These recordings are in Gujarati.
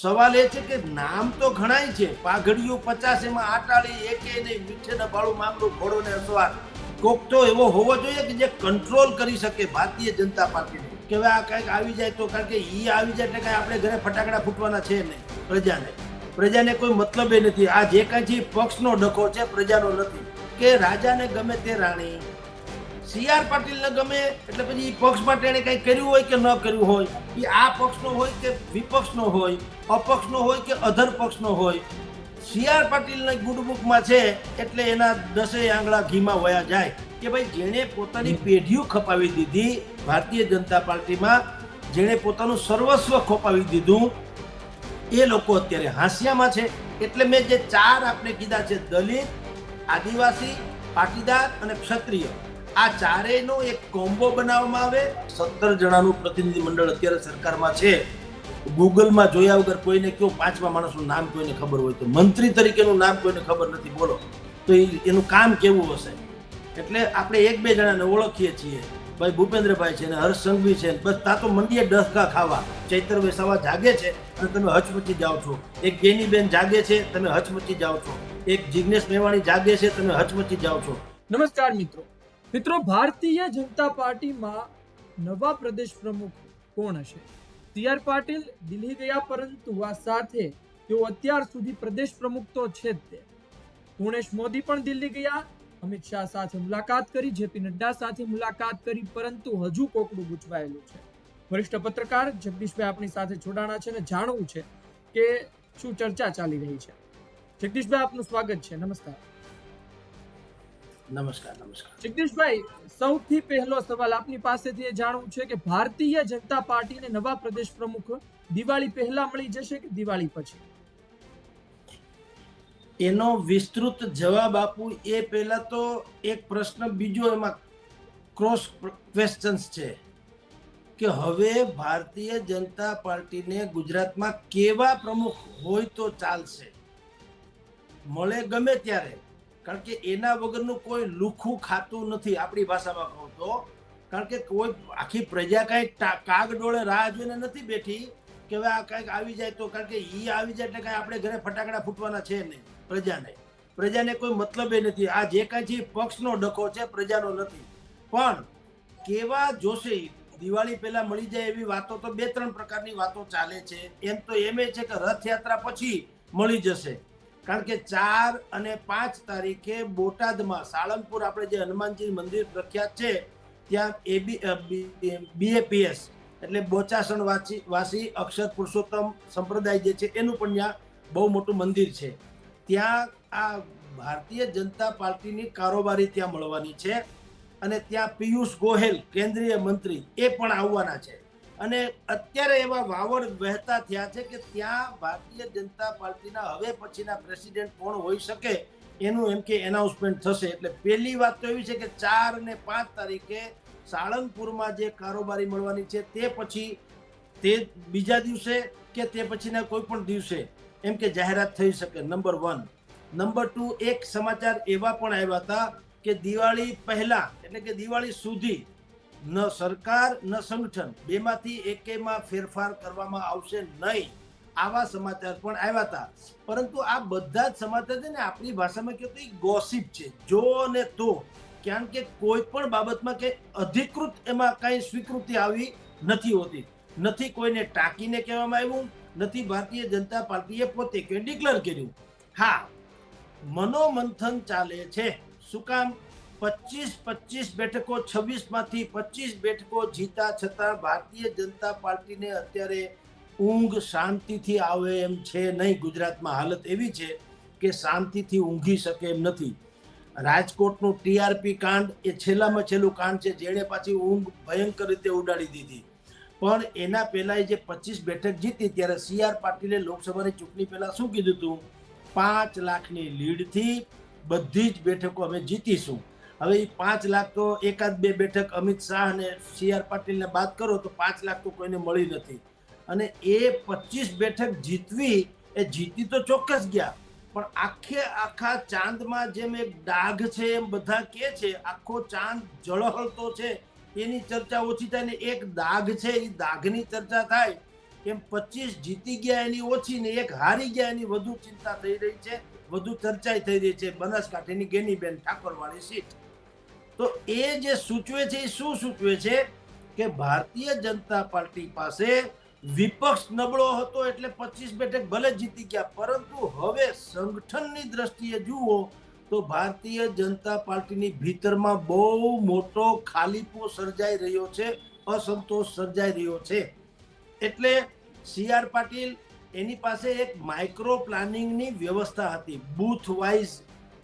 સવાલ એ છે કે નામ તો ઘણાય છે. પાઘડીઓ પચાસ એમાં આટાળી, એકે નહીં મીઠે બાળું મામલું ઘોડો ને અસવાર. કોક તો એવો હોવો જોઈએ કે જે કંટ્રોલ કરી શકે ભારતીય જનતા પાર્ટીને. કે હવે આ કંઈક આવી જાય તો કારણ કે ઈ આવી જાય એટલે કાંઈ આપણે ઘરે ફટાકડા ફૂટવાના છે નહીં. પ્રજાને. પ્રજાને કોઈ મતલબ એ નથી. આ જે કાંઈ છે પક્ષનો ડખો છે, પ્રજાનો નથી. કે રાજાને ગમે તે રાણી સી આર પાટીલને ગમે એટલે પછી પક્ષ માટે એને કંઈ કર્યું હોય કે ન કર્યું હોય? એ આ પક્ષનો હોય કે વિપક્ષનો હોય અપક્ષનો હોય કે અધર પક્ષનો હોય? સી આર પાટીલના ગુડબુકમાં છે એટલે એના દસે આંગળા ઘીમાં વયા જાય. કે ભાઈ જેણે પોતાની પેઢીઓ ખપાવી દીધી ભારતીય જનતા પાર્ટીમાં જેણે પોતાનું સર્વસ્વ ખોપાવી દીધું એ લોકો અત્યારે હાંસિયામાં છે. એટલે મેં જે ચાર આપણે કીધા છે દલિત આદિવાસી પાટીદાર અને ક્ષત્રિય આ ચારેયનો એક કોમ્બો બનાવવામાં આવે. સત્તર જણાનું પ્રતિનિધિ મંડળ અત્યારે સરકારમાં છે. ગૂગલમાં જોયા વગર કોઈને કયો પાંચમા માણસનું નામ કોઈને ખબર હોય તો મંત્રી તરીકેનું નામ કોઈને ખબર નથી, બોલો. તો એનું કામ કેવું હશે? એટલે આપણે એક બે જણાને ઓળખીએ છીએ. ભાઈ ભૂપેન્દ્રભાઈ છે ને હર્ષ સંઘવી છે બસ તા તો મંડીએ ડસકા ખાવા. ચૈત્ર વૈસાવા જાગે છે અને તમે હચમચી જાઓ છો. એક ગેનીબેન જાગે છે, તમે હચમચી જાઓ છો. એક જિગ્નેશ મેવાણી જાગે છે, તમે હચમચી જાઓ છો. નમસ્કાર મિત્રો. મિત્રો, ભારતીય જનતા પાર્ટીમાં નવા પ્રદેશ પ્રમુખ કોણ હશે? સી પાટીલ દિલ્હી ગયા, પરંતુ આ સાથે તેઓ અત્યાર સુધી પ્રદેશ પ્રમુખ તો છે જ તે. પૂર્ણેશ મોદી પણ દિલ્હી ગયા, અમિત શાહ સાથે મુલાકાત કરી જેપી નડ્ડા સાથે મુલાકાત કરી, પરંતુ હજુ કોકડું ગૂંચવાયેલું છે. વરિષ્ઠ પત્રકાર જગદીશભાઈ આપણી સાથે જોડાણા છે અને જાણવું છે કે શું ચર્ચા ચાલી રહી છે. જગદીશભાઈ, આપનું સ્વાગત છે. નમસ્કાર. નમસ્કાર નમસ્કાર. જગદીશભાઈ સૌથી પહેલો સવાલ આપની પાસેથી એ જાણવું છે કે ભારતીય જનતા પાર્ટીને નવા પ્રદેશ પ્રમુખ દિવાળી પહેલા મળી જશે કે દિવાળી પછી? એનો વિસ્તૃત જવાબ આપું એ પહેલા તો એક પ્રશ્ન બીજો એમાં ક્રોસ ક્વેશ્ચન્સ છે કે હવે ભારતીય જનતા પાર્ટીને ગુજરાતમાં કેવા પ્રમુખ હોય તો ચાલશે? મળે ગમે ત્યારે. કારણ કે એના વગરનું કોઈ લુખું ખાતું નથી આપણી ભાષામાં કહું તો. કારણ કે કોઈ આખી પ્રજા કાંઈ કાગડોળે રાહ જોઈને નથી બેઠી કે હવે આ કંઈક આવી જાય તો કારણ કે ઈ આવી જાય એટલે કાંઈ આપણે ઘરે ફટાકડા ફૂટવાના છે નહીં, પ્રજાને. પ્રજાને કોઈ મતલબ એ નથી. આ જે કાંઈ છે પક્ષનો ડખો છે, પ્રજાનો નથી. પણ કેવા જોશે દિવાળી પહેલા મળી જાય એવી વાતો તો બે ત્રણ પ્રકારની વાતો ચાલે છે. એમ તો એમ એ છે કે રથયાત્રા પછી મળી જશે. કારણ કે ચાર અને પાંચ તારીખે બોટાદમાં સાળંગપુર આપણે જે હનુમાનજી મંદિર પ્રખ્યાત છે, ત્યાં એબી બીએપીએસ એટલે બોચાસણ વાસી વાસી અક્ષર પુરુષોત્તમ સંપ્રદાય જે છે, એનું પણ ત્યાં બહુ મોટું મંદિર છે. ત્યાં આ ભારતીય જનતા પાર્ટીની કારોબારી ત્યાં મળવાની છે અને ત્યાં પિયુષ ગોહેલ કેન્દ્રીય મંત્રી એ પણ આવવાના છે. અને અત્યારે એવા વાવડ વહેતા થયા છે કે ત્યાં ભારતીય જનતા પાર્ટીના હવે પછીના પ્રેસિડેન્ટ કોણ હોઈ શકે એનું એમ કે એનાઉન્સમેન્ટ થશે. એટલે પહેલી વાત તો એવી છે કે ચાર અને પાંચ તારીખે સાળંગપુરમાં જે કારોબારી મળવાની છે તે પછી તે બીજા દિવસે કે તે પછીના કોઈ પણ દિવસે એમ કે જાહેરાત થઈ શકે. Number one. નંબર ટુ, એક સમાચાર એવા પણ આવ્યા હતા કે દિવાળી પહેલા, એટલે કે દિવાળી સુધી ન સરકાર, ન સંગઠન, બેમાંથી એકેમાં ફેરફાર કરવામાં આવશે નહીં. આવા સમાચાર પણ આવ્યા હતા. પરંતુ આ બધા જ સમાચાર છે ને, આપણી ભાષામાં કહે એ ગોસિપ છે. જો ને તો. કારણ કે કોઈ પણ બાબતમાં કે અધિકૃત એમાં કાંઈ સ્વીકૃતિ આવી નથી હોતી. નથી કોઈને ટાંકીને કહેવામાં આવ્યું, નથી ભારતીય જનતા પાર્ટીએ પોતે કે ડિક્લેર કર્યું. હા, મનોમંથન ચાલે છે. શું કામ? પચીસ પચીસ બેઠકો છવ્વીસમાંથી પચીસ બેઠકો જીતા છતાં ભારતીય જનતા પાર્ટીને અત્યારે ઊંઘ શાંતિથી આવે એમ છે નહીં. ગુજરાતમાં હાલત એવી છે કે શાંતિથી ઊંઘી શકે એમ નથી. રાજકોટનું ટીઆરપી કાંડ એ છેલ્લામાં છેલ્લું કાંડ છે, જેણે પાછી ઊંઘ ભયંકર રીતે ઉડાડી દીધી. પણ એના પહેલાં જે પચીસ બેઠક જીતી, ત્યારે સી આર પાટીલે લોકસભાની ચૂંટણી પહેલાં શું કીધું હતું પાંચ લાખની લીડથી બધી જ બેઠકો અમે જીતીશું. હવે એ પાંચ લાખ તો એકાદ બે બેઠક અમિત શાહ અને સી આર પાટીલને બાદ કરો તો પાંચ લાખ તો કોઈને મળી નથી. અને એ પચીસ બેઠક જીતવી એ જીતી તો ચોક્કસ ગયા. પણ આખે આખા ચાંદમાં જેમ એક ડાઘ છે એમ બધા કે છે, આખો ચાંદ જળહળતો છે, એની ચર્ચા ઓછી થાય ને એક દાગ છે એ દાગની ચર્ચા થાય. એમ પચીસ જીતી ગયા એની ઓછી ને એક હારી ગયા એની વધુ ચિંતા થઈ રહી છે, વધુ ચર્ચાઈ થઈ રહી છે. બનાસકાંઠાની ગેનીબેન ઠાકોરવાળી સીટ. તો એ જે સૂચવે છે, એ શું સૂચવે છે? કે ભારતીય જનતા પાર્ટી પાસે વિપક્ષ નબળો હતો એટલે પચીસ બેઠક ભલે જીતી ગયા, પરંતુ હવે સંગઠનની દ્રષ્ટિએ જુઓ તો ભારતીય જનતા પાર્ટીની ભીતરમાં બહુ મોટો ખાલીપો સર્જાઈ રહ્યો છે, અસંતોષ સર્જાઈ રહ્યો છે. એટલે સી આર પાટીલ એની પાસે એક માઇક્રો પ્લાનિંગની વ્યવસ્થા હતી. બૂથ વાઇઝ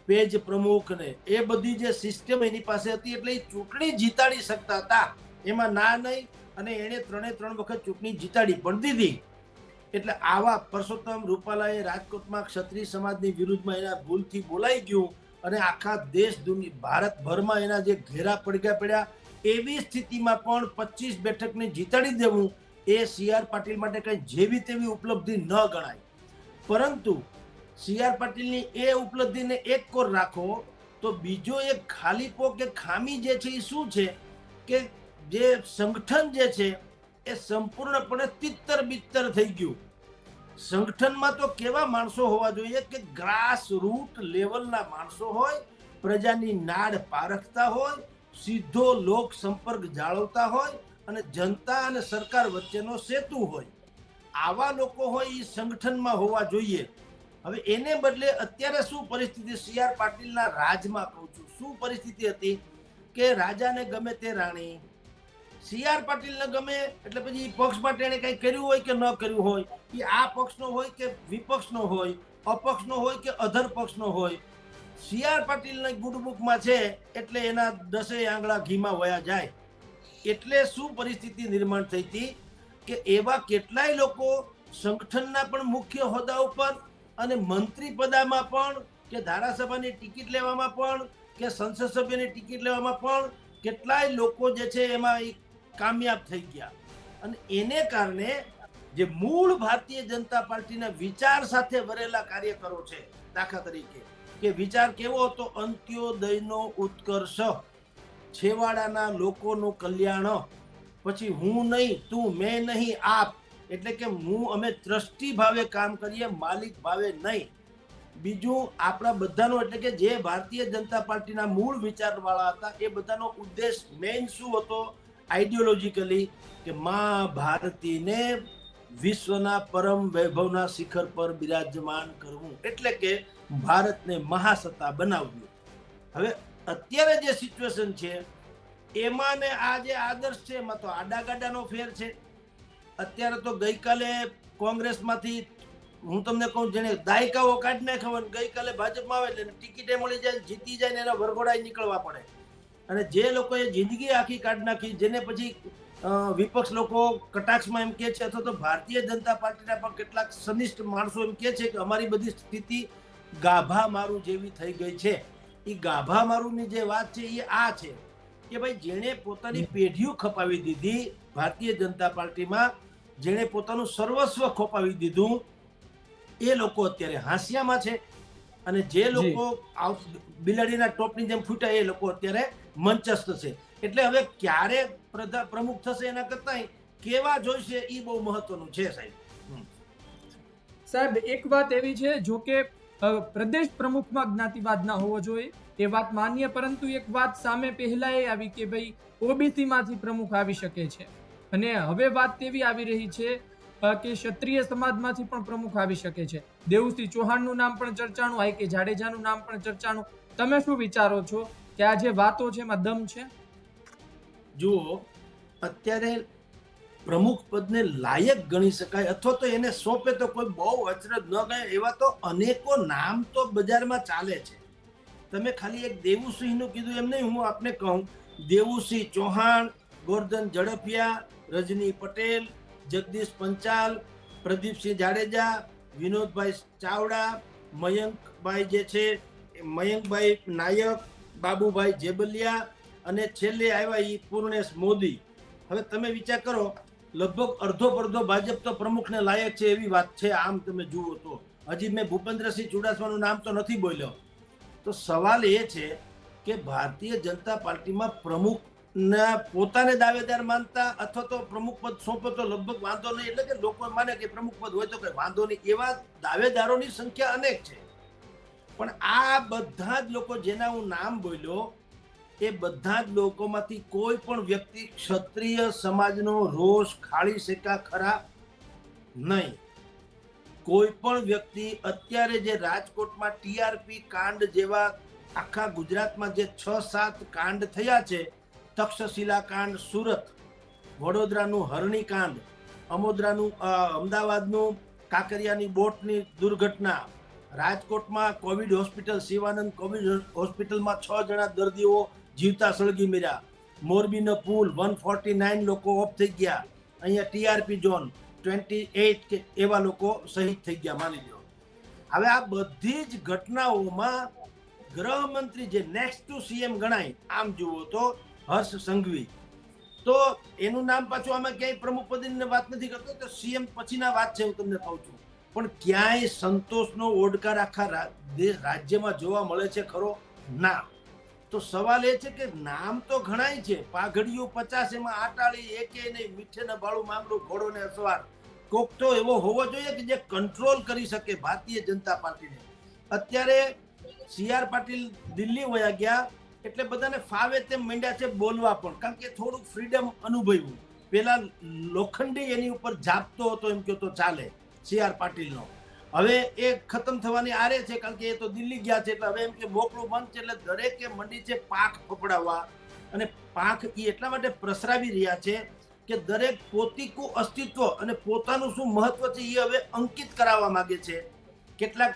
પેજ પ્રમુખને. એ બધી જે સિસ્ટમ એની પાસે હતી એટલે એ ચૂંટણી જીતાડી શકતા હતા. એમાં ના નહીં અને એણે ત્રણે ત્રણ વખત ચૂંટણી જીતાડી, પણ દીધી. એટલે આવા પરસોત્તમ રૂપાલાએ રાજકોટમાં ક્ષત્રિય સમાજની વિરુદ્ધમાં એના ભૂલથી બોલાઈ ગયું અને આખા દેશ દુનિયા ભારતભરમાં એના જે ઘેરા પડઘા પડ્યા, એવી સ્થિતિમાં પણ પચીસ બેઠકને જીતાડી દેવું એ સી આર પાટીલ માટે કંઈ જેવી તેવી ઉપલબ્ધિ ન ગણાય. પરંતુ સી આર પાટીલની એ ઉપલબ્ધિને એક કોર રાખો, તો બીજો એક ખાલીપો કે ખામી જે છે એ શું છે કે જે સંગઠન જે છે એ સંપૂર્ણપણે તિત્તર બિત્તર થઈ ગયું. સંગઠનમાં તો કેવા માણસો હોવા જોઈએ કે ગ્રાસ રૂટ લેવલના માણસો હોય, પ્રજાની નાડ પારખતા હોય, સીધો લોક સંપર્ક જાળવતા હોય અને જનતા અને સરકાર વચ્ચેનો સેતુ હોય. આવા લોકો હોય એ સંગઠનમાં હોવા જોઈએ. હવે એને બદલે અત્યારે શું પરિસ્થિતિ સી આર પાટીલના રાજમાં કહું છું. શું પરિસ્થિતિ હતી કે રાજાને ગમે તે રાણી સી આર પાટીલને ગમે એટલે પછી પક્ષ માટે એને કંઈ કર્યું હોય કે ન કર્યું હોય? એ આ પક્ષનો હોય કે વિપક્ષનો હોય, અપક્ષનો હોય કે અધર પક્ષનો હોય? સી આર પાટીલના ગુડબુકમાં છે એટલે એના દસે આંગળા ઘીમાં વયા જાય. એટલે શું પરિસ્થિતિ નિર્માણ થઈ હતી કે એવા કેટલાય લોકો સંગઠનના પણ મુખ્ય હોદ્દા ઉપર અને મંત્રી પદામાં પણ, કે ધારાસભાની ટિકિટ લેવામાં પણ, કે સંસદ સભ્યની ટિકિટ લેવામાં પણ કેટલાય લોકો જે છે એમાં એ કામયાબ થઈ ગયા. અને એને કારણે જે મૂળ ભારતીય જનતા પાર્ટીના વિચાર સાથે ભરેલા કાર્યકરો છે, દાખલા તરીકે, કે વિચાર કેવો હતો? અંત્યોદયનો ઉત્કર્ષ, છેવાડાના લોકોનું કલ્યાણ, પછી હું નહીં, તું, મેં નહીં, આપ એટલે કે હું અમે ટ્રસ્ટી ભાવે કામ કરીએ, માલિક ભાવે નહીં. બીજું, આપણા બધાનો એટલે કે જે ભારતીય જનતા પાર્ટીના મૂળ વિચારવાળા હતા, એ બધાનો ઉદ્દેશ મેઇન શું હતો? આઈડિયોલોજીકલી કે મા ભારતીને વિશ્વના પરમ વૈભવના શિખર પર બિરાજમાન કરવું. એટલે કે ભારતને મહાસત્તા બનાવવું. હવે અત્યારે જે સિચ્યુએશન છે એમાં ને આ જે આદર્શ છે, એમાં તો આડાગાડાનો ફેર છે. અત્યારે તો ગઈકાલે કોંગ્રેસમાંથી, હું તમને કહું જેને દાયકાઓ કાઢી નાખ્યા ને, ગઈકાલે ભાજપમાં આવે એટલે ટિકિટે મળી જાય જીતી જાય ને એના વરઘોડાય નીકળવા પડે. અને જે લોકોએ જિંદગી આખી કાઢી નાખી, જેને પછી વિપક્ષ લોકો કટાક્ષમાં એમ કે છે, અથવા તો ભારતીય જનતા પાર્ટીના પણ કેટલાક સનિષ્ઠ માણસો એમ કે છે કે અમારી બધી સ્થિતિ ગાભા મારું જેવી થઈ ગઈ છે. એ ગાભા મારુંની જે વાત છે એ આ છે કે ભાઈ જેણે પોતાની પેઢીઓ ખપાવી દીધી ભારતીય જનતા પાર્ટીમાં જેણે પોતાનું સર્વસ્વ ખોપાવી દીધું એ લોકો અત્યારે હાંસિયામાં છે. અને જે લોકો બિલાડીના ટોપની જેમ ફૂટ્યા એ લોકો અત્યારે મંચસ્થ છે. એટલે હવે ક્યારે પ્રમુખ થશે એના કરતાં કેવા જોઈશે એ બહુ મહત્વનું છે સાહેબ. સાહેબ એક વાત એવી છે જો કે પ્રદેશ પ્રમુખમાં જ્ઞાતિવાદ ના હોવો જોઈએ એ વાત માન્ય પરંતુ એક વાત સામે પહેલા એ આવી કે ભાઈ ઓબીસી માંથી પ્રમુખ આવી શકે છે. અને હવે વાત તેવી આવી રહી છે કે ક્ષત્રિય સમાજમાંથી પણ પ્રમુખ આવી શકે છે. દેવસિંહ ચૌહાણનું નામ પણ ચર્ચાનું આઈ કે જાડેજાનું નામ પણ ચર્ચાનું તમે શું વિચારો છો કે આ જે વાતો છે એમાં દમ છે? જુઓ, અત્યારે પ્રમુખ પદને લાયક ગણી શકાય અથવા તો એને સોંપે તો કોઈ બહુ અચરજ ન ગણે એવા તો અનેકો નામ તો બજારમાં ચાલે છે. તમે ખાલી એક દેવુસિંહનું કીધું એમ નહીં, હું આપને કહું. દેવુસિંહ ચૌહાણ, ગોરધન ઝડપિયા રજની પટેલ, જગદીશ પંચાલ, પ્રદીપસિંહ જાડેજા, વિનોદભાઈ ચાવડા, મયંકભાઈ જે છે મયંકભાઈ નાયક, બાબુભાઈ જેબલિયા અને છેલ્લે આવ્યા ઈ પૂર્ણેશ મોદી. હવે તમે વિચાર કરો, લગભગ અડધો પડધો ભાજપ તો પ્રમુખને લાયક છે એવી વાત છે, આમ તમે જુઓ તો. હજી મેં ભૂપેન્દ્રસિંહ ચુડાસમાનું નામ તો નથી બોલ્યો. તો સવાલ એ છે કે ભારતીય જનતા પાર્ટીમાં પ્રમુખ પોતાને દાવેદાર માનતા અથવા તો પ્રમુખ પદ સોંપો તો લગભગ વાંધો નહીં. એટલે કે લોકો માને કે પ્રમુખ પદ હોય તો કઈ વાંધો નહીં. એવા દાવેદારોની સંખ્યા અનેક છે. પણ આ બધા જ લોકો જેના હું નામ બોલ્યો, એ બધા જ લોકોમાંથી કોઈ પણ વ્યક્તિ ક્ષત્રિય સમાજનો રોષ ખાળી શેકા ખરા નહીં. કોઈ પણ વ્યક્તિ અત્યારે જે રાજકોટમાં ટીઆરપી કાંડ જેવા આખા ગુજરાતમાં જે છ સાત કાંડ થયા છે તક્ષશિલા કાંડ સુરત, વડોદરાનું હરણી કાંડ અમોદરાનું અમદાવાદનું કાંકરિયાની બોટની દુર્ઘટના, રાજકોટમાં કોવિડ હોસ્પિટલ, શિવાનંદ કોવિડ હોસ્પિટલમાં છ જણા દર્દીઓ જીવતા સળગી મર્યા. મોરબીનો પુલ વન ફોર્ટી નાઇન લોકો ઓફ થઈ ગયા. અહીંયા ટીઆરપી ઝોન ટ્વેન્ટી એઇટ કે એવા લોકો શહીદ થઈ ગયા, માની લો હવે આ બધી જ ઘટનાઓમાં ગૃહમંત્રી જે નેક્સ્ટ ટુ સીએમ ગણાય, આમ જુઓ તો હર્ષ સંઘવી. તો એનું નામ પાછું આમાં ક્યાંય પ્રમુખ પદની વાત નથી કરતો, તો સીએમ પછીના વાત છે હું તમને કહું છું. પણ ક્યાંય સંતોષનો ઓડકાર આખા રાજ્યમાં જોવા મળે છે ખરો? ના. તો સવાલ એ છે કે નામ તો ઘણાય છે. પાઘડિયું પચાસ, એમાં આટાળી, એકે નહીં, મીઠે ને બાળું, માંગડું, ઘોડો ને અસવાર. કોક તો એવો હોવો જોઈએ કે જે કંટ્રોલ કરી શકે ભારતીય જનતા પાર્ટીને. અત્યારે સી આર પાટીલ દિલ્હી વયા ગયા એટલે બધાને ફાવે તેમ માંડ્યા છે બોલવા પણ. કારણ કે થોડુંક ફ્રીડમ અનુભવ્યું. પેલા લોખંડી એની ઉપર જાપતો હતો, એમ તો ચાલે સી આર પાટીલનો. હવે એ ખતમ થવાની આરે છે, કારણ કે એ તો દિલ્હી ગયા છે, એટલે હવે એમ કે મોકળું બંધ છે, એટલે દરેકે મંડી છે પાક ફફડાવવા અને પાંખ એ એટલા માટે પ્રસરાવી રહ્યા છે કે દરેક પોતીકું અસ્તિત્વ અને પોતાનું શું મહત્વ છે એ હવે અંકિત કરાવવા માગે છે. કેટલાક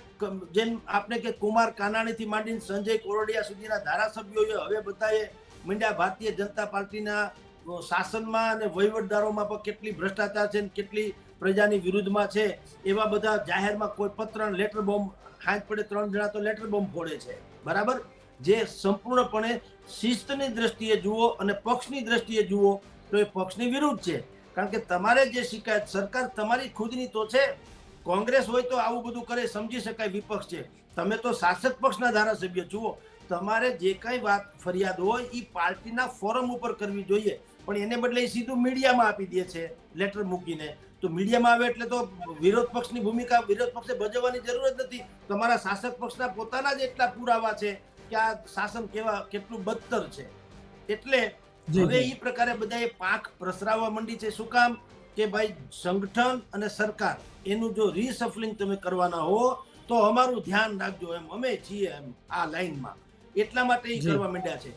જેમ આપણે કે કુમાર કાનાણીથી માંડીને સંજય કોરડિયા સુધીના ધારાસભ્યોએ હવે બધાએ મીંડા ભારતીય જનતા પાર્ટીના શાસનમાં અને વહીવટદારોમાં પણ કેટલી ભ્રષ્ટાચાર છે કેટલી પ્રજાની વિરુદ્ધમાં છે, એવા બધા જાહેરમાં કોઈ પત્ર લેટર બોમ્બ હાથ પડે, ત્રણ જણા તો લેટર બોમ્બ ફોડે છે. બરાબર? જે સંપૂર્ણપણે શિસ્તની દ્રષ્ટિએ જુઓ અને પક્ષની દ્રષ્ટિએ જુઓ તો એ પક્ષની વિરુદ્ધ છે. કારણ કે તમારે જે શિકાયત, સરકાર તમારી ખુદની તો છે. કોંગ્રેસ હોય તો આવું બધું કરે સમજી શકાય વિપક્ષ છે. તમે તો શાસક પક્ષના ધારાસભ્ય જુઓ તમારે જે કઈ વાત ફરિયાદ હોય એ પાર્ટીના ફોરમ ઉપર કરવી જોઈએ. પણ એને બદલે એ સીધું મીડિયામાં આપી દે છે લેટર મૂકીને. તો મીડિયામાં આવે એટલે તો વિરોધ પક્ષની ભૂમિકા વિરોધ પક્ષે ભજવવાની જરૂર જ નથી. તમારા શાસક પક્ષના પોતાના જ એટલા પુરાવા છે કે આ શાસન કેવા કેટલું બદતર છે. એટલે હવે એ પ્રકારે બધાએ પાંખ પ્રસરાવવા માંડી છે. શું કામ? કે ભાઈ સંગઠન અને સરકાર એનું જો રીસફલિંગ તમે કરવાના હો તો અમારું ધ્યાન રાખજો એમ. અમે છીએ એમ આ લાઈનમાં. એટલા માટે એ. કરવા માંડ્યા છે.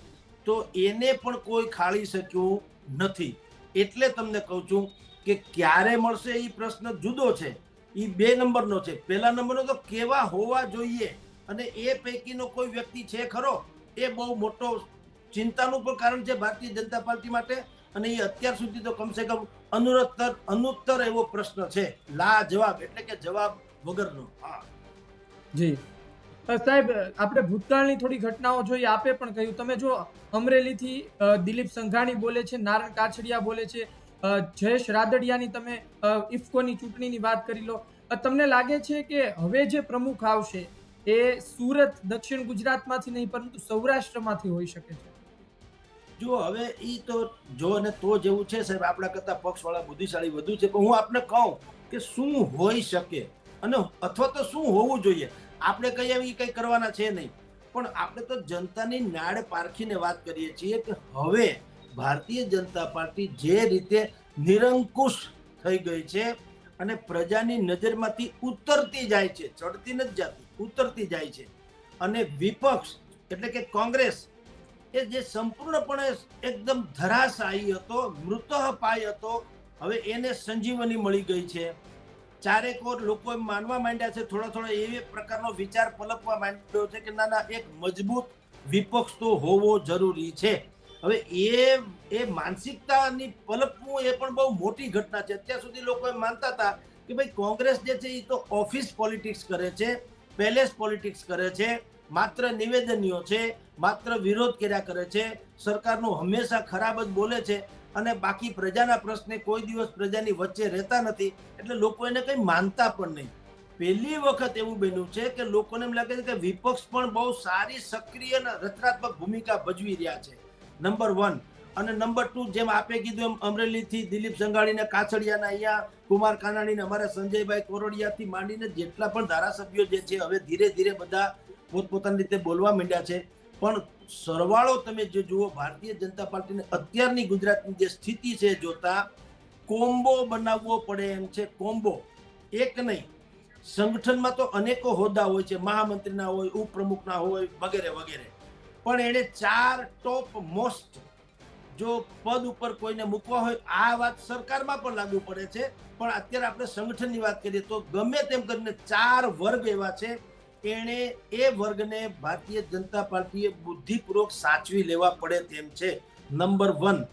તો એને પણ કોઈ ખાળી શક્યું નથી. એટલે તમને કહું છું કે ક્યારે મળશે એ પ્રશ્ન જુદો છે. એ બે નંબરનો છે. પહેલા નંબરનો તો કેવા હોવા જોઈએ? અને એ પૈકીનો કોઈ વ્યક્તિ છે ખરો? એ બહુ મોટો ચિંતાનું પણ કારણ છે ભારતીય જનતા પાર્ટી માટે. અને એ અત્યાર સુધી તો કમસે કમ અનુત્તર અનુત્તર એવો પ્રશ્ન છે. લા જવાબ એટલે કે જવાબ વગરનો. હા. જી. સાહેબ, આપણે ભૂતકાળની થોડી ઘટનાઓ જોઈ, આપે પણ કહ્યું. તમે જો અમરેલીથી દિલીપ સંઘાણી બોલે છે નારણ કાછડિયા બોલે છે જયેશ રાદડિયાની તમે ઇફકોની ચૂંટણીની વાત કરી લો. તમને લાગે છે કે હવે જે પ્રમુખ આવશે, એ સુરત, દક્ષિણ ગુજરાતમાંથી નહીં, પરંતુ સૌરાષ્ટ્રમાંથી હોઈ શકે છે? જો હવે એ તો જો અને તો જેવું છે સાહેબ, આપણા કરતા પક્ષવાળા બુદ્ધિશાળી વધુ છે પણ હું આપને કહું કે શું હોઈ શકે અને અથવા તો શું હોવું જોઈએ. આપણે કહીએ એ કંઈ કરવાના છે નહીં. પણ આપણે તો જનતાની નાડ પારખીને વાત કરીએ છીએ કે હવે ભારતીય જનતા પાર્ટી જે રીતે નિરંકુશ થઈ ગઈ છે અને પ્રજાની નજરમાંથી ઉતરતી જાય છે, ચડતી નથી જતી, ઉતરતી જાય છે. અને વિપક્ષ, એટલે કે કોંગ્રેસ એ જે સંપૂર્ણપણે એકદમ ધરાશાયી હતો, મૃતઃ પાય હતો, હવે એને સંજીવની મળી ગઈ છે. ચારેકોર લોકો માનવા માંડ્યા છે, થોડા થોડા એવી પ્રકારનો વિચાર પલકવા માંડ્યો છે કે ના ના એક મજબૂત વિપક્ષ તો હોવો જરૂરી છે. હવે એ એ માનસિકતાની પલકવું એ પણ બહુ મોટી ઘટના છે. અત્યાર સુધી લોકો એમ માનતા હતા કે ભાઈ કોંગ્રેસ જે છે એ તો ઓફિસ પોલિટિક્સ કરે છે, પેલેસ પોલિટિક્સ કરે છે, માત્ર નિવેદનીઓ છે માત્ર વિરોધ કર્યા કરે છે. સરકારનું હંમેશા ખરાબ જ બોલે છે અને બાકી પ્રજાના પ્રશ્ને કોઈ દિવસ પ્રજાની વચ્ચે રહેતા નથી. એટલે લોકો એને કંઈ માનતા પણ નહીં. પહેલી વખત એવું બન્યું છે કે લોકોને એમ લાગે છે કે વિપક્ષ પણ બહુ સારી, સક્રિય અને રચનાત્મક ભૂમિકા ભજવી રહ્યા છે. Number one. અને નંબર ટુ, જેમ આપે કીધું એમ અમરેલીથી દિલીપ સંઘાણીને કાછડિયાના અહીંયા, કુમાર કાનાણીને અમારા સંજયભાઈ કોરોડિયાથી માંડીને જેટલા પણ ધારાસભ્યો જે છે, હવે ધીરે ધીરે બધા પોતપોતાની રીતે બોલવા માંડ્યા છે. પણ સરવાળો તમે જે જુઓ, ભારતીય જનતા પાર્ટીને અત્યારની ગુજરાતની જે સ્થિતિ છે, જોતા કોમ્બો બનાવવો પડે એમ છે. કોમ્બો એક નહીં, સંગઠનમાં તો અનેકો હોદ્દા હોય છે. મહામંત્રીના હોય, ઉપપ્રમુખના હોય, વગેરે વગેરે. પણ એણે ચાર ટોપ મોસ્ટ જો પદ ઉપર કોઈને મૂકવા હોય, આ વાત સરકારમાં પણ લાગુ પડે છે. પણ અત્યારે આપણે સંગઠનની વાત કરીએ તો ગમે તેમ કરીને ચાર વર્ગ એવા છે એણે એ વર્ગને ભારતીય જનતા પાર્ટીએ બુદ્ધિપૂર્વક સાચવી લેવા પડે તેમ છે. નંબર વન,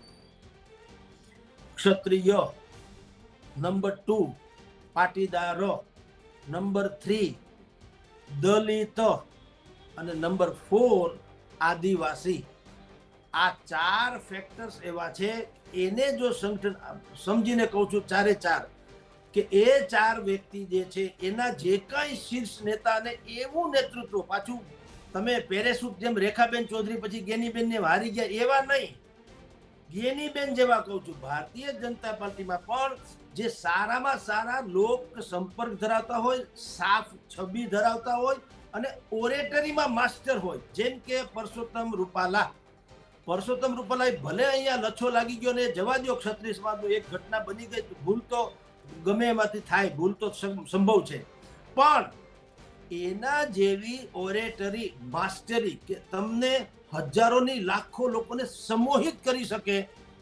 ક્ષત્રિય. નંબર ટુ, પાટીદારો. નંબર થ્રી, દલિત. અને નંબર ફોર, આદિવાસી. આ ચાર ફેક્ટર્સ એવા છે. એને જો સંગઠન, સમજીને કહું છું, ચારે ચાર. કે એ ચાર વ્યક્તિ જે છે, એના જે કાંઈ શીર્ષ નેતાને એવું નેતૃત્વ પાછું તમે પેરેસુટ જેમ રેખાબેન ચૌધરી પછી ગેનીબેનને હારી ગયા એવા નહીં. ગેનીબેન જેવા કહું છું, ભારતીય જનતા પાર્ટીમાં પણ જે સારામાં સારા લોક સંપર્ક ધરાવતા હોય, સાફ છબી ધરાવતા હોય અને ઓરેટરીમાં માસ્ટર હોય, જેમ કે પરસોત્તમ રૂપાલા. પરસોત્તમ રૂપાલા ભલે અહીંયા લચ્છો લાગી ગયો ને જવા દો ક્ષત્રિય સમાજનો એક ઘટના બની ગઈ ભૂલ તો ગમે એમાંથી થાય, ભૂલ તો સંભવ છે. પણ એના જેવી ઓરેટરી માસ્ટરી કે તમને હજારોની લાખો લોકોને સમોહિત કરી શકે,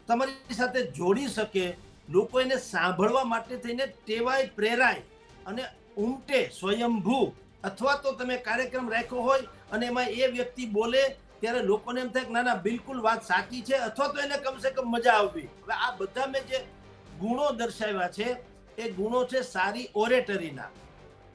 તમારી સાથે જોડી શકે, લોકો એને સાંભળવા માટે થઈને ટેવાય, પ્રેરાય અને ઉમટે સ્વયંભૂ. અથવા તો તમે કાર્યક્રમ રાખ્યો હોય અને એમાં એ વ્યક્તિ બોલે, ત્યારે લોકોને એમ થાય કે ના ના, બિલકુલ વાત સાચી છે, અથવા તો એને કમસે કમ મજા આવવી. હવે આ બધા મેં જે ગુણો દર્શાવ્યા છે એ ગુણો છે સારી ઓરેટરીના.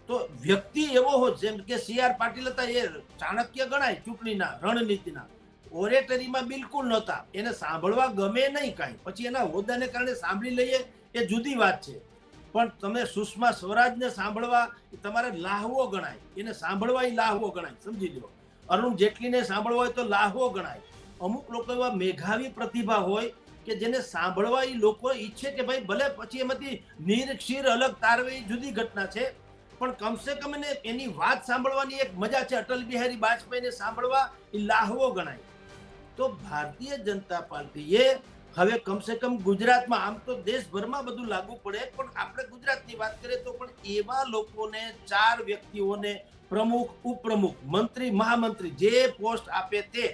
તો વ્યક્તિ એવો હોય, જેમ કે સી આર પાટીલ હતા, એ ચાણક્ય ગણાય ચૂંટણીના, રણનીતિના. ઓરેટરીમાં બિલકુલ નહોતા. એને સાંભળવા ગમે નહીં કાંઈ. પછી એના હોદ્દાને કારણે સાંભળી લઈએ, એ જુદી વાત છે. પણ તમે સુષ્મા સ્વરાજને સાંભળવા તમારે લાહવો ગણાય. એને સાંભળવા એ લાહવો ગણાય. સમજી લો અરુણ જેટલીને સાંભળવા હોય તો લાહવો ગણાય. અમુક લોકો એવા મેઘાવી પ્રતિભા હોય કે જેને સાંભળવા એ લોકો ઈચ્છે કે ભાઈ ભલે પછી એમાંથી નીર અલગ તારવે જુદી ઘટના છે, પણ કમસે કમ એને એની વાત સાંભળવાની એક મજા છે, અટલ બિહારી વાજપેયીને સાંભળવા એ લાહવો ગણાય. તો ભારતીય જનતા પાર્ટીએ હવે કમસે કમ ગુજરાતમાં આમ તો દેશભરમાં બધું લાગુ પડે, પણ આપણે ગુજરાતની વાત કરીએ તો પણ એવા લોકોને ચાર વ્યક્તિઓને પ્રમુખ, ઉપપ્રમુખ, મંત્રી, મહામંત્રી જે પોસ્ટ આપે તે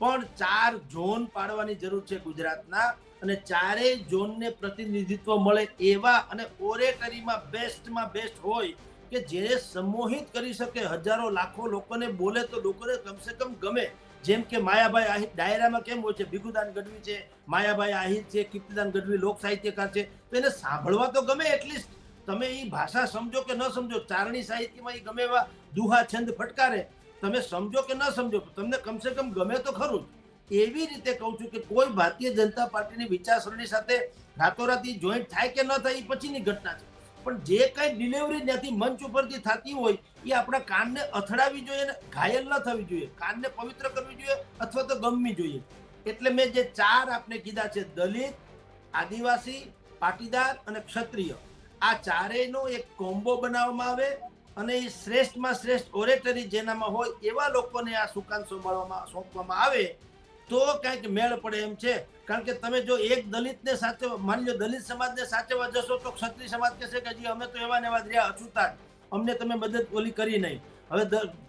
પણ ચાર ઝોન પાડવાની જરૂર છે ગુજરાતના અને ચારેય ઝોનને પ્રતિનિધિત્વ મળે એવા અને ઓરેટરીમાં બેસ્ટમાં બેસ્ટ હોય કે જે સંમોહિત કરી શકે. હજારો લાખો લોકોને બોલે તો લોકોને કમસે કમ ગમે. જેમ કે માયાભાઈ આહિર ડાયરામાં કેમ હોય છે? ભીખુદાન ગઢવી છે, માયાભાઈ આહિર છે, કીર્તિદાન ગઢવી લોક સાહિત્યકાર છે. તો એને સાંભળવા તો ગમે એટલીસ્ટ. તમે એ ભાષા સમજો કે ન સમજો, ચારણી સાહિત્યમાં એ ગમે એવા દુહા છંદ ફટકારે. તમે સમજો કે ન સમજો તમને કમસે કમ ગમે તો ખરું એવી રીતે કહું છું કે કોઈ ભારતીય જનતા પાર્ટીની વિચારસરણી સાથે રાતોરાતી જોઈન્ટ થાય કે ન થાય એ પછીની ઘટના છે. પણ જે કંઈ ડિલિવરી નથી મંચ ઉપરથી થતી હોય, એ આપણા કાનને અથડાવી જોઈએ ને ઘાયલ ન થવી જોઈએ. કાનને પવિત્ર કરવી જોઈએ અથવા તો ગમવી જોઈએ. એટલે મેં જે ચાર આપને કીધા છે, દલિત, આદિવાસી, પાટીદાર અને ક્ષત્રિય, આ ચારેયનો એક કોમ્બો બનાવવામાં આવે અને એ શ્રેષ્ઠમાં શ્રેષ્ઠ ઓરેટરી જેનામાં હોય એવા લોકોને આ સુકાન સંભાળવામાં, સોંપવામાં આવે, તો કંઈક મેળ પડે એમ છે. કારણ કે તમે જો એક દલિતને સાચવ માની લો દલિત સમાજને સાચવવા જશો તો ક્ષત્રિય સમાજ કહેશે કે જી અમે તો એવા ને એવા રહ્યા, અછૂતા અમને તમે મદદ ઓલી કરી નહીં. હવે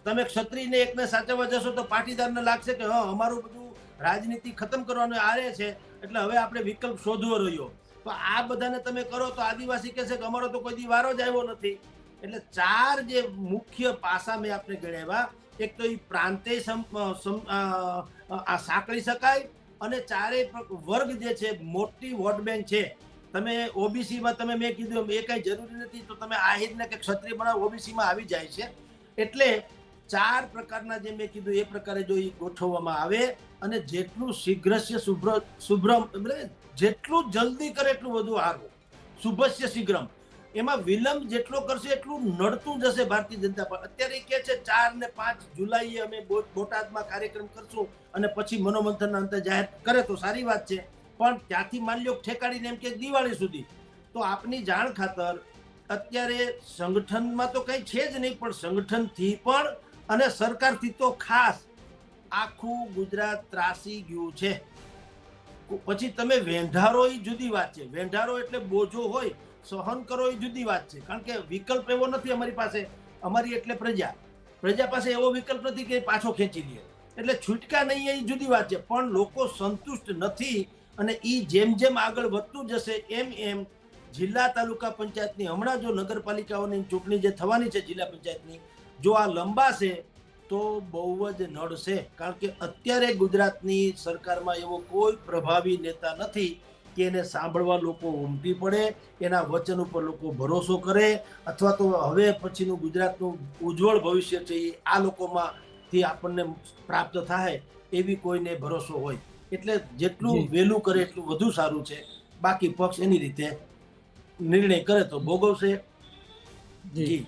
તમે ક્ષત્રિયને એકને સાચવવા જશો તો પાટીદારને લાગશે કે હા, અમારું બધું રાજનીતિ ખતમ કરવાનું આરે છે, એટલે હવે આપણે વિકલ્પ શોધવો રહ્યો. તો આ બધાને તમે કરો તો આદિવાસી કહેશે કે અમારો તો કોઈ દી વારો જ આવ્યો નથી. એટલે ચાર જે મુખ્ય પાસા મેં આપણે ગણાવ્યા એક તો એ પ્રાંતે આ સાંકળી શકાય અને ચારેય વર્ગ જે છે, મોટી વોટ બેંક છે. તમે ઓબીસીમાં, તમે મેં કીધું એ કાંઈ જરૂરી નથી, તો તમે આહિરને કે ક્ષત્રિય બનાવ ઓબીસીમાં આવી જાય છે. એટલે ચાર પ્રકારના જે મેં કીધું, એ પ્રકારે જો એ ગોઠવવામાં આવે અને જેટલું શીઘ્રસ્ય શુભ્ર, શુભ્રમ એટલે જેટલું જલ્દી કરે એટલું વધુ સારું. શુભસ્ય શીઘ્રમ. એમાં વિલંબ જેટલો કરશે એટલું નડતું જશે ભારતીય જનતા પાર્ટી. અત્યારે કે છે, ચાર ને પાંચ જુલાઈએ અમે બોટાદમાં કાર્યક્રમ કરશું અને પછી મનોમંથનના અંતે જાહેર કરે તો સારી વાત છે. પણ ત્યાંથી માની લો ઠેકાડીને એમ કે દિવાળી સુધી. તો આપની જાણ ખાતર અત્યારે સંગઠનમાં તો કંઈ છે જ નહીં, પણ સંગઠનથી પણ અને સરકારથી તો ખાસ આખું ગુજરાત ત્રાસી ગયું છે. પછી તમે વેંઢારો જુદી વાત છે. વેંઢારો એટલે બોજો હોય સહન કરો એ જુદી વાત છે. કારણ કે વિકલ્પ એવો નથી અમારી પાસે. અમારી એટલે પ્રજા. પ્રજા પાસે એવો વિકલ્પ નથી કે પાછો ખેંચી લે. એટલે છૂટકા નહીં એ જુદી વાત છે. પણ લોકો સંતુષ્ટ નથી અને એ જેમ જેમ આગળ વધતું જશે, એમ એમ જિલ્લા તાલુકા પંચાયતની હમણાં જો નગરપાલિકાઓની ચૂંટણી જે થવાની છે જિલ્લા પંચાયતની, જો આ લંબાશે તો બહુ જ નડશે. કારણ કે અત્યારે ગુજરાતની સરકારમાં એવો કોઈ પ્રભાવી નેતા નથી. કે એને સાંભળવા લોકો ઉમટી પડે એના વચન ઉપર લોકો ભરોસો કરે અથવા તો હવે પછીનું ગુજરાતનું ઉજ્જવળ ભવિષ્ય છે એ આ લોકોમાંથી આપણને પ્રાપ્ત થાય એવી કોઈને ભરોસો હોય. એટલે જેટલું વહેલું કરે એટલું વધુ સારું છે. બાકી પક્ષ એની રીતે નિર્ણય કરે તો ભોગવશે. જી.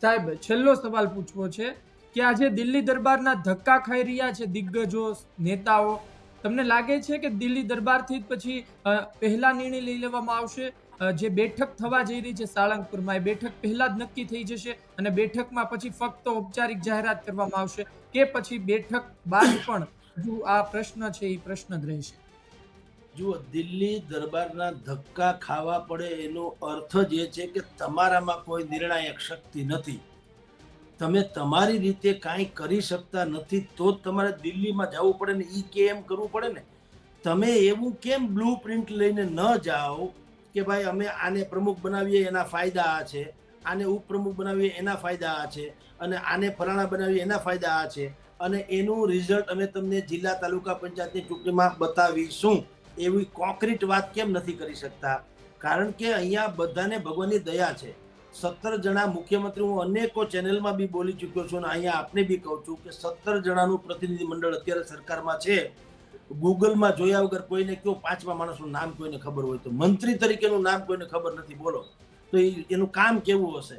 સાહેબ છેલ્લો સવાલ પૂછવો છે કે આજે દિલ્હી દરબારના ધક્કા ખાઈ રહ્યા છે દિગ્ગજો નેતાઓ તમને લાગે છે કે દિલ્હી દરબારથી જ પછી પહેલા નિર્ણય લઈ લેવામાં આવશે? જે બેઠક થવા જઈ રહી છે સાળંગપુરમાં, એ બેઠક પહેલા જ નક્કી થઈ જશે અને બેઠકમાં પછી ફક્ત ઔપચારિક જાહેરાત કરવામાં આવશે કે પછી બેઠક બાદ પણ હજુ આ પ્રશ્ન છે, એ પ્રશ્ન જ રહેશે. જુઓ, દિલ્હી દરબારના ધક્કા ખાવા પડે એનો અર્થ જ એ છે કે તમારામાં કોઈ નિર્ણાયક શક્તિ નથી. તમે તમારી રીતે કાંઈ કરી શકતા નથી, તો જ તમારે દિલ્હીમાં જવું પડે ને એ કેમ કરવું પડે ને? તમે એવું કેમ બ્લુ પ્રિન્ટ લઈને ન જાઓ કે ભાઈ અમે આને પ્રમુખ બનાવીએ, એના ફાયદા આ છે, આને ઉપપ્રમુખ બનાવીએ, એના ફાયદા આ છે, અને આને ફલાણા બનાવીએ, એના ફાયદા આ છે, અને એનું રિઝલ્ટ અમે તમને જિલ્લા તાલુકા પંચાયતની ચૂંટણીમાં બતાવીશું. એવી કોન્ક્રીટ વાત કેમ નથી કરી શકતા? કારણ કે અહીંયા બધાને ભગવાનની દયા છે. સત્તર જણા મુખ્યમંત્રી, હું અનેકો ચેનલમાં બી બોલી ચૂક્યો છું અને અહીંયા આપને બી કહું છું કે સત્તર જણાનું પ્રતિનિધિ મંડળ અત્યારે સરકારમાં છે. ગૂગલમાં જોયા વગર કોઈને કયો પાંચમા માણસનું નામ કોઈને ખબર હોય તો મંત્રી તરીકેનું નામ કોઈને ખબર નથી, બોલો. તો એનું કામ કેવું હશે?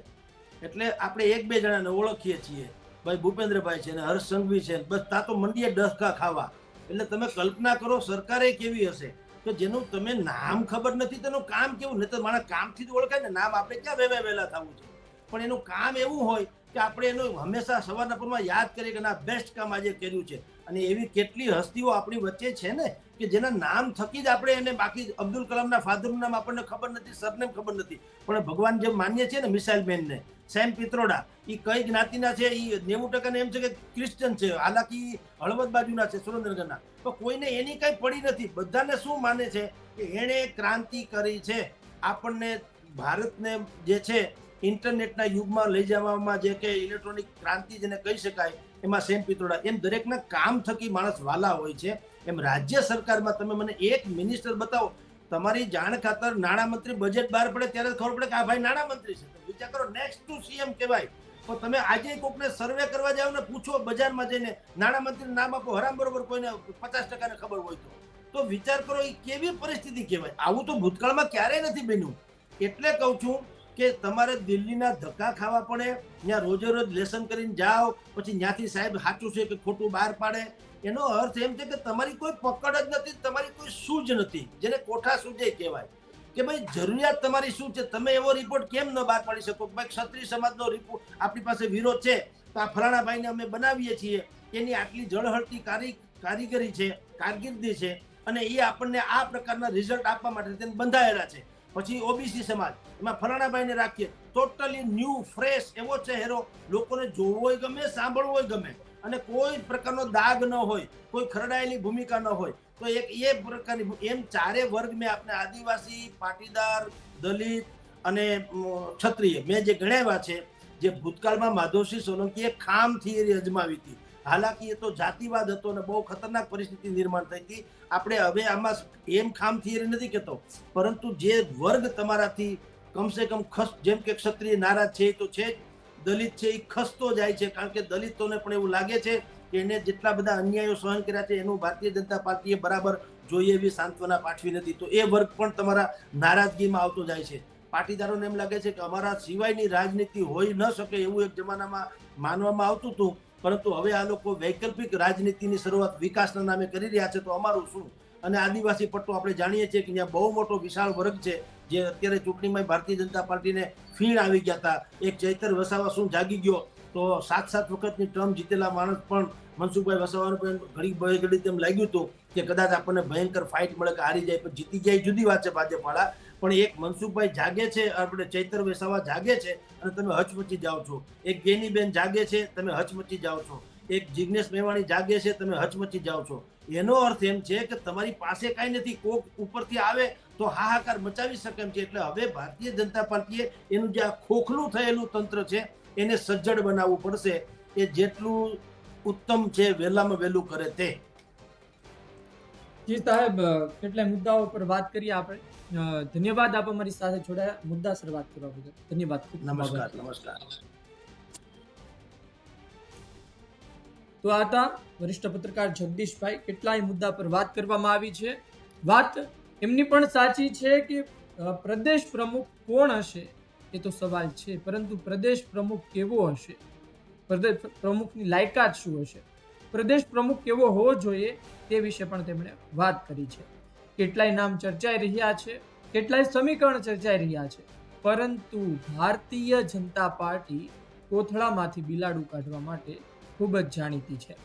એટલે આપણે એક બે જણાને ઓળખીએ છીએ. ભાઈ ભૂપેન્દ્રભાઈ છે ને, હર્ષ સંઘવી છે બસ તા તો મંડીએ ડસકા ખાવા. એટલે તમે કલ્પના કરો સરકારે કેવી હશે? કે જેનું તમે નામ ખબર નથી, તેનું કામ કેવું? નહીં તો મારા કામથી જ ઓળખાય ને નામ આપણે ક્યાં વહેલા વહેલા થવું છે? પણ એનું કામ એવું હોય કે આપણે એનું હંમેશા સવારના પરમાં યાદ કરીએ કે ના બેસ્ટ કામ આજે કર્યું છે. અને એવી કેટલી હસ્તીઓ આપણી વચ્ચે છે ને, કે જેના નામ થકી જ આપણે એને બાકી અબ્દુલ કલામના ફાધરનું નામ આપણને ખબર નથી, સરનેમ ખબર નથી. પણ ભગવાન જેમ માન્ય છે ને મિસાઇલ મેનને, સેમ પિત્રોડા એ કઈ જ્ઞાતિના છે એ નેવું ટકાને એમ છે કે ક્રિશ્ચન છે, હાલાકી હળવદ બાજુના છે, સુરેન્દ્રનગરના. તો કોઈને એની કંઈ પડી નથી. બધાને શું માને છે? કે એણે ક્રાંતિ કરી છે. આપણને ભારતને જે છે ઇન્ટરનેટના યુગમાં લઈ જવામાં જે કે ઇલેક્ટ્રોનિક ક્રાંતિ જેને કહી શકાય, એમાં સેમ પિત્રોડા એમ દરેકના કામ થકી માણસ વાલા હોય છે. એમ રાજ્ય સરકારમાં તમે મને એક મિનિસ્ટર બતાવો, તમારી જાણ ખાતર નાણામંત્રી બજેટ બહાર પડે ત્યારે ખબર પડે કે આ ભાઈ નાણામંત્રી છે. વિચાર કરો નેક્સ્ટ ટુ સીએમ કહેવાય. તો તમે આજે કોકને સર્વે કરવા જાવ ને પૂછો બજારમાં જઈને નાણામંત્રી નામ આપો, હરામ બરોબર કોઈને પચાસ ટકાને ખબર હોય તો. તો વિચાર કરો, એ કેવી પરિસ્થિતિ કહેવાય? આવું તો ભૂતકાળમાં ક્યારેય નથી બન્યું. એટલે કહું છું કે તમારે દિલ્હીના ધક્કા ખાવા પડે, ત્યાં રોજે રોજ લેસન કરીને જાઓ, પછી ત્યાંથી સાહેબ સાચું છે કે ખોટું બહાર પાડે? એનો અર્થ એમ છે કે તમારી કોઈ પકડ જ નથી, તમારી કોઈ સૂઝ નથી, જેને કોઠા સૂજે કહેવાય. કે ભાઈ, જરૂરિયાત તમારી શું છે? તમે એવો રિપોર્ટ કેમ ન બહાર પાડી શકો? ભાઈ, ક્ષત્રિય સમાજનો રિપોર્ટ આપણી પાસે વિરોધ છે, તો આ ફલાણાભાઈને અમે બનાવીએ છીએ. એની આટલી જળહળતી કારી, કારીગરી છે, કારકિર્દી છે, અને એ આપણને આ પ્રકારના રિઝલ્ટ આપવા માટે તેને બંધાયેલા છે. પછી ઓબીસી સમાજ. એમાં ફલાણાભાઈને રાખીએ. ટોટલી ન્યૂ ફ્રેશ એવો ચહેરો લોકોને જોવો ગમે, સાંભળવો ગમે. અને કોઈ પ્રકારનો દાગ ન હોય, કોઈ ખરડાયેલી ભૂમિકા ન હોય. તો એક એ પ્રકારની એમ ચારે વર્ગ મેં આપણે આદિવાસી, પાટીદાર, દલિત અને ક્ષત્રિય મેં જે ગણાવ્યા છે, જે ભૂતકાળમાં માધવસિંહ સોલંકીએ ખામ થિયરી અજમાવી હતી. હાલાકી એ તો જાતિવાદ હતો અને બહુ ખતરનાક પરિસ્થિતિ નિર્માણ થઈ હતી આપણે હવે આમાં એમ ખામ થિયરી નથી કહેતો પરંતુ જે વર્ગ તમારાથી કમસે કમ ખસ, જેમ કે ક્ષત્રિય નારાજ છે એ તો છે દલિત છે એ ખસતો જાય છે, કારણ કે દલિતોને પણ એવું લાગે છે કે એને જેટલા બધા અન્યાયો સહન કર્યા છે એનું ભારતીય જનતા પાર્ટીએ બરાબર જોઈએ એવી સાંત્વના પાઠવી નથી. તો એ વર્ગ પણ તમારા નારાજગીમાં આવતો જાય છે. પાટીદારોને એમ લાગે છે કે અમારા સિવાયની રાજનીતિ હોઈ ન શકે એવું એક જમાનામાં માનવામાં આવતું હતું. પરંતુ હવે આ લોકો વૈકલ્પિક રાજનીતિની શરૂઆત વિકાસના નામે કરી રહ્યા છે તો અમારું શું? અને આદિવાસી પટ્ટો આપણે જાણીએ છીએ કે ત્યાં બહુ મોટો વિશાળ વર્ગ છે, જે અત્યારે ચૂંટણીમાં ભારતીય જનતા પાર્ટીને ફીણ આવી ગયા હતા. એક ચૈતર વસાવા શું જાગી ગયો? તો સાત સાત વખતની ટર્મ જીતેલા માણસ પણ મનસુખભાઈ વસાવાનું પણ ઘડી બે ઘડી તેમ લાગ્યું હતું કે કદાચ આપણને ભયંકર ફાઇટ મળે કે હારી જાય, પણ જીતી જાય જુદી વાત છે ભાજપવાળા. પણ એક મનસુખભાઈ જાગે છે, આપણે ચૈતર વસાવા જાગે છે અને તમે હચમચી જાઓ છો. એક ગેનીબેન જાગે છે, તમે હચમચી જાઓ છો. એક જિગ્નેશ મેવાણી જાગે છે, તમે હચમચી જાઓ છો. એનો અર્થ એમ છે કે તમારી પાસે કાંઈ નથી, કોક ઉપરથી આવે તો હાહાકાર મચાવી શકે એમ છે. એટલે હવે ભારતીય જનતા પાર્ટીએ એનું જે આ ખોખલું થયેલું તંત્ર છે, એને સજ્જડ બનાવવું પડશે એ જેટલું ઉત્તમ છે, વહેલામાં વહેલું કરે તે. જી સાહેબ કેટલાય મુદ્દાઓ પર વાત કરીએ આપણે. ધન્યવાદ આપ અમારી સાથે જોડાયા. મુદ્દા સર વાત કરવા બદલ. ધન્યવાદ. નમસ્કાર નમસ્કાર. તો આ હતા વરિષ્ઠ પત્રકાર જગદીશભાઈ. કેટલાય મુદ્દા પર વાત કરવામાં આવી છે. વાત એમની પણ સાચી છે કે પ્રદેશ પ્રમુખ કોણ હશે? એ તો સવાલ છે પરંતુ પ્રદેશ પ્રમુખ કેવો હશે? પ્રદેશ પ્રમુખની લાયકાત શું હશે? પ્રદેશ પ્રમુખ કેવો હોવો જોઈએ તે વિશે પણ તેમણે વાત કરી છે. કેટલાય નામ ચર્ચાઈ રહ્યા છે, કેટલાય સમીકરણ ચર્ચાઈ રહ્યા છે, પરંતુ ભારતીય જનતા પાર્ટી કોથળામાંથી બિલાડું કાઢવા માટે ખૂબ જ જાણીતી છે.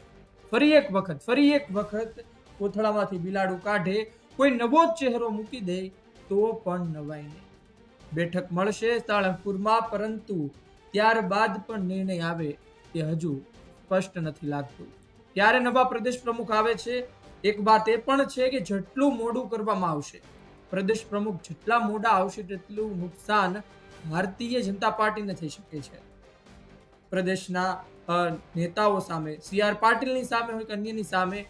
ફરી એક વખત, ફરી એક વખત કોથળામાંથી બિલાડું કાઢે, કોઈ નવો જ ચહેરો મૂકી દે, તો પણ નવાઈ નહીં બેઠક મળશે સાળંગપુરમાં, પરંતુ ત્યારબાદ પણ નિર્ણય આવે તે હજુ સ્પષ્ટ નથી લાગતું. ત્યારે નવા પ્રદેશ પ્રમુખ આવે છે. એક વાત એ પણ છે કે જેટલું મોડું કરવામાં આવશે, પ્રદેશ પ્રમુખ જેટલા મોડા આવશે તેટલું નુકસાન ભારતીય જનતા પાર્ટીને થઈ શકે છે. પ્રદેશના નેતાઓ સામે, સી આર પાટીલની સામે હોય કે અન્યની સામે,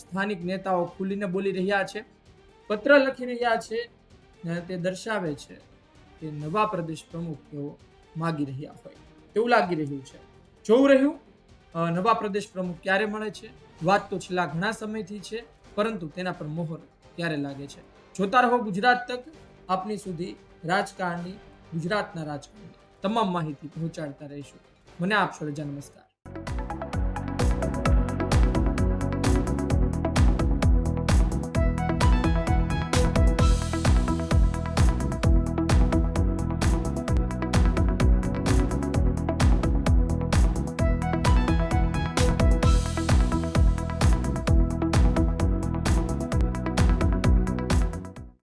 સ્થાનિક નેતાઓ ખુલીને બોલી રહ્યા છે. પત્ર લખી રહ્યા છે ને તે દર્શાવે છે કે નવા પ્રદેશ પ્રમુખ તેઓ માગી રહ્યા હોય. તેવું લાગી રહ્યું છે. જોવું રહ્યું? નવા પ્રદેશ પ્રમુખ ક્યારે મળે છે? વાત તો છેલ્લા ઘણા સમયથી છે, પરંતુ તેના પર મોહર ક્યારે લાગે છે? જોતા રહો ગુજરાત તક, આપની સુધી રાજકારણની ગુજરાતના રાજકારણની તમામ માહિતી પહોંચાડતા રહીશું. મને આપશો રજા નમસ્કાર.